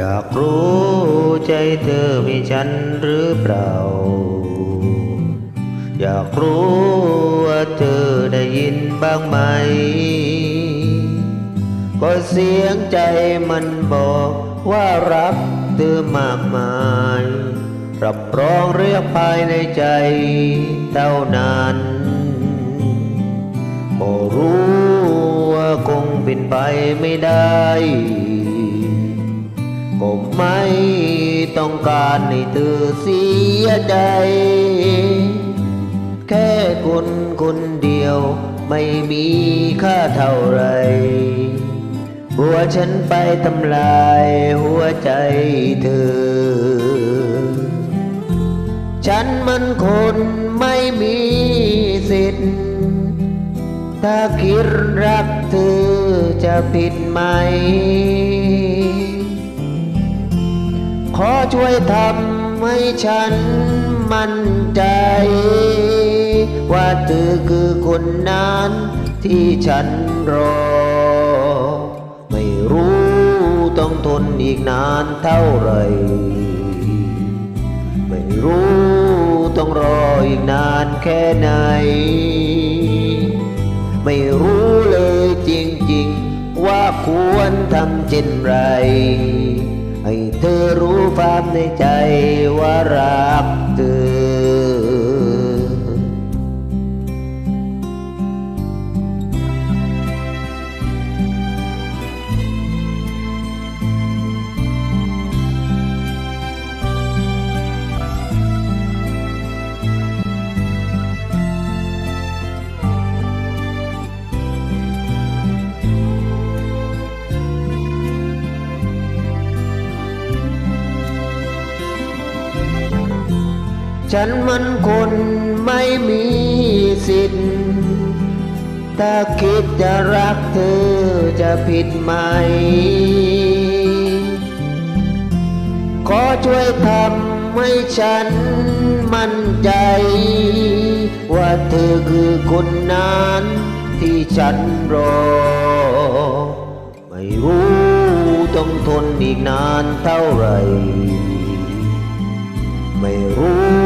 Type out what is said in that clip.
อยากรู้ใจเธอมีฉันหรือเปล่า อยากรู้ว่าเธอได้ยินบ้างไหม ก็เสียงใจมันบอกว่ารักเธอมากมายรับรองเรียกภายในใจเท่านั้นก็รู้ว่าคงเป็นไปไม่ได้ ไม่ต้องการให้เธอเสียใจ แค่คนคนเดียวไม่มีค่าเท่าไร หัวฉันไปทำลายหัวใจเธอ ฉันมันคนไม่มีสิทธิ์ ถ้าคิดรักเธอจะผิดไหม ขอช่วยทำให้ฉันมั่นใจ ว่าเธอคือคนนั้นที่ฉันรอ ไม่รู้ต้องทนอีกนานเท่าไหร่ไม่รู้ต้องรออีกนานแค่ไหน ไม่รู้เลยจริงๆ ว่าควรทำเช่นไร ให้เธอรู้ความในใจว่ารักเธอ ฉันมันคนไม่มีสิทธิ์ ถ้าคิดจะรักเธอจะผิดไหม ขอช่วยทำให้ฉันมั่นใจ ว่าเธอคือคนนั้นที่ฉันรอ ไม่รู้ต้องทนอีกนานเท่าไหร่ ไม่รู้